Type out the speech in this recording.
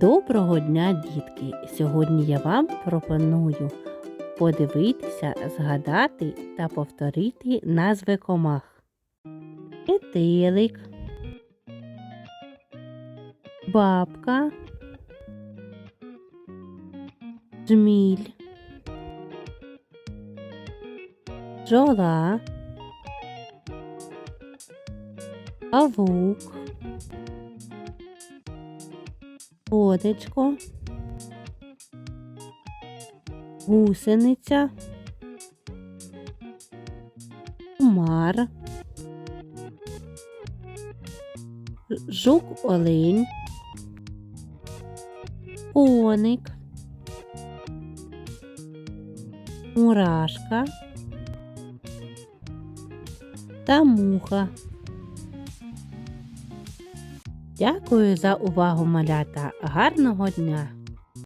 Доброго дня, дітки! Сьогодні я вам пропоную подивитися, згадати та повторити назви комах. Метелик, бабка, жміль, жола, павук, Водечко, гусениця, комар, жук олень, коник, мурашка. Та муха. Дякую за увагу, малята. Гарного дня!